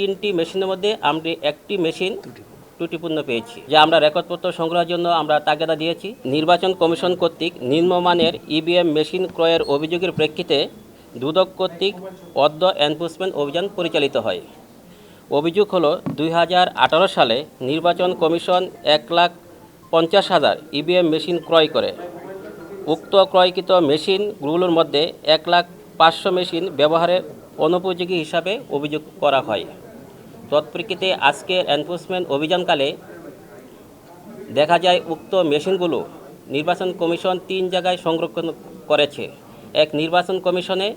তিনটি মেশিনের মধ্যে আমরা একটি মেশিন ত্রুটিপূর্ণ পেয়েছি, যা আমরা রেকর্ডপত্র সংগ্রহের জন্য আমরা তাগেদা দিয়েছি। নির্বাচন কমিশন কর্তৃক নিম্নমানের ইভিএম মেশিন ক্রয়ের অভিযোগের প্রেক্ষিতে দুদক কর্তৃক অদ্য এনফোর্সমেন্ট অভিযান পরিচালিত হয়। অভিযোগ হলো, দুই সালে নির্বাচন কমিশন এক লাখ পঞ্চাশ হাজার ইভিএম মেশিন ক্রয় করে। উক্ত ক্রয়কৃত মেশিনগুলোর মধ্যে এক লাখ পাঁচশো মেশিন ব্যবহারের অনুপযোগী হিসাবে অভিযোগ করা হয়। তৎপ্রেক্ষিতে আজকের এনফোর্সমেন্ট অভিযানকালে দেখা যায় উক্ত মেশিনগুলো নির্বাচন কমিশন তিন জায়গায় সংরক্ষণ করেছে। এক নির্বাচন কমিশনে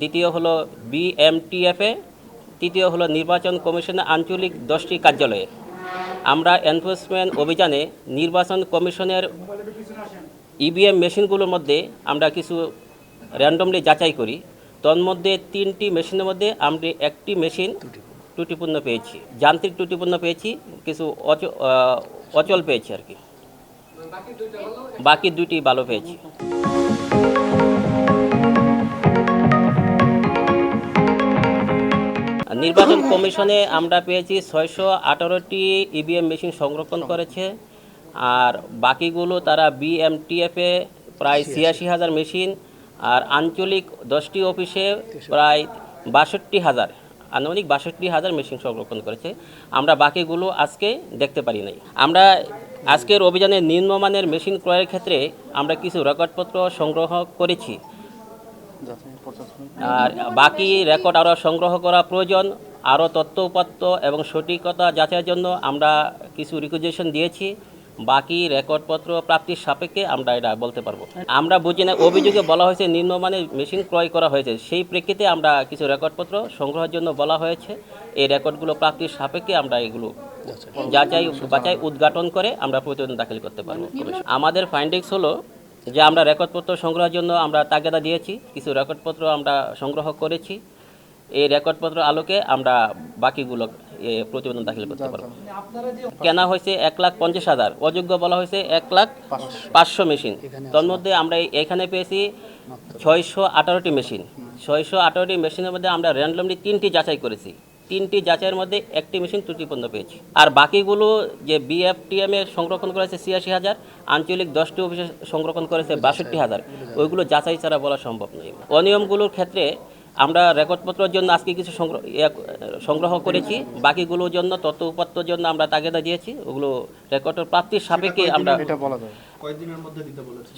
দ্বিতীয় হলো বিএমটিএফে তৃতীয় হলো নির্বাচন কমিশনের আঞ্চলিক দশটি কার্যালয়ে। আমরা এনফোর্সমেন্ট অভিযানে নির্বাচন কমিশনের ইভিএম মেশিনগুলোর মধ্যে আমরা কিছু র্যান্ডমলি যাচাই করি। তন্মধ্যে তিনটি মেশিনের মধ্যে আমরা একটি মেশিন ত্রুটিপূর্ণ পেয়েছি, যান্ত্রিক ত্রুটিপূর্ণ পেয়েছি, কিছু অচ- অচল পেয়েছি আর কি। বাকি দুটি ভালো পেয়েছি। নির্বাচন কমিশনে আমরা পেয়েছি ছয়শো আঠারোটি ইভিএম মেশিন সংরক্ষণ করেছে, আর বাকিগুলো তারা বিএমটিএফে প্রায় ছিয়াশি হাজার মেশিন, আর আঞ্চলিক দশটি অফিসে প্রায় বাষট্টি হাজার। আনুমানিক বাষট্টি হাজার মেশিন সংরক্ষণ করেছে। আমরা বাকিগুলো আজকে দেখতে পারি নাই। আমরা আজকের অভিযানে নিম্নমানের মেশিন ক্রয়ের ক্ষেত্রে আমরা কিছু রেকর্ডপত্র সংগ্রহ করেছি। আর বাকি রেকর্ড আরও সংগ্রহ করা প্রয়োজন। আরও তথ্য উপাত্ত এবং সঠিকতা যাচাইয়ের জন্য আমরা কিছু রিকুইজেশন দিয়েছি। বাকি রেকর্ডপত্র প্রাপ্তির সাপেক্ষে আমরা এটা বলতে পারব। আমরা বুঝি না, অভিযোগে বলা হয়েছে নিম্নমানের মেশিন ক্রয় করা হয়েছে। সেই প্রেক্ষিতে আমরা কিছু রেকর্ডপত্র সংগ্রহের জন্য বলা হয়েছে। এই রেকর্ডগুলো প্রাপ্তির সাপেক্ষে আমরা এগুলো যাচাই, বাছাই, উদ্ঘাটন করে আমরা প্রতিবেদন দাখিল করতে পারব। আমাদের ফাইন্ডিংস হলো যে আমরা রেকর্ডপত্র সংগ্রহের জন্য আমরা তাগেদা দিয়েছি, কিছু রেকর্ডপত্র আমরা সংগ্রহ করেছি। এই রেকর্ডপত্র আলোকে আমরা বাকিগুলো প্রতিবেদন দাখিল করতে পারব। কেনা হয়েছে এক লাখ পঞ্চাশ হাজার অযোগ্য বলা হয়েছে এক লাখ পাঁচশো। মেশিন। তন্মধ্যে আমরা এখানে পেয়েছি ছয়শো আঠারোটি মেশিন। ছয়শো আঠারোটি মেশিনের মধ্যে আমরা র্যান্ডমলি তিনটি যাচাই করেছি। তিনটি যাচাইয়ের মধ্যে একটি মেশিন ত্রুটিপূর্ণ পেয়েছি। আর বাকিগুলো যে বিএফটিএম এ সংরক্ষণ করেছে ছিয়াশি হাজার আঞ্চলিক দশটি অফিসে সংরক্ষণ করেছে বাষট্টি হাজার। ওইগুলো যাচাই ছাড়া বলা সম্ভব নয়। অনিয়মগুলোর ক্ষেত্রে আমরা রেকর্ডপত্রের জন্য আজকে কিছু সংগ্রহ ইয়ে, সংগ্রহ করেছি। বাকিগুলোর জন্য তথ্য উপাত্তর জন্য আমরা তাগেদা দিয়েছি। ওগুলো রেকর্ডের প্রাপ্তির সাপেক্ষে আমরা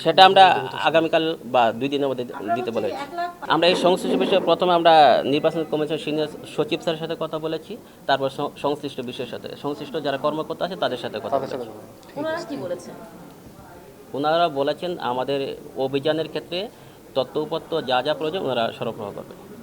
সেটা আমরা আগামীকাল বা দুই দিনের মধ্যে দিতে বলেছি। আমরা এই সংশ্লিষ্ট বিষয়ে প্রথমে আমরা নির্বাচন কমিশন সিনিয়র সচিব স্যারের সাথে কথা বলেছি। তারপর সং- সংশ্লিষ্ট বিষয়ের সাথে সংশ্লিষ্ট যারা কর্মকর্তা আছে তাদের সাথে কথা বলেছি। ওনারা বলেছেন? ওনারা বলেছেন আমাদের অভিযানের ক্ষেত্রে তথ্য উপাত্ত যা যা প্রয়োজন ওনারা সরবরাহ করবে।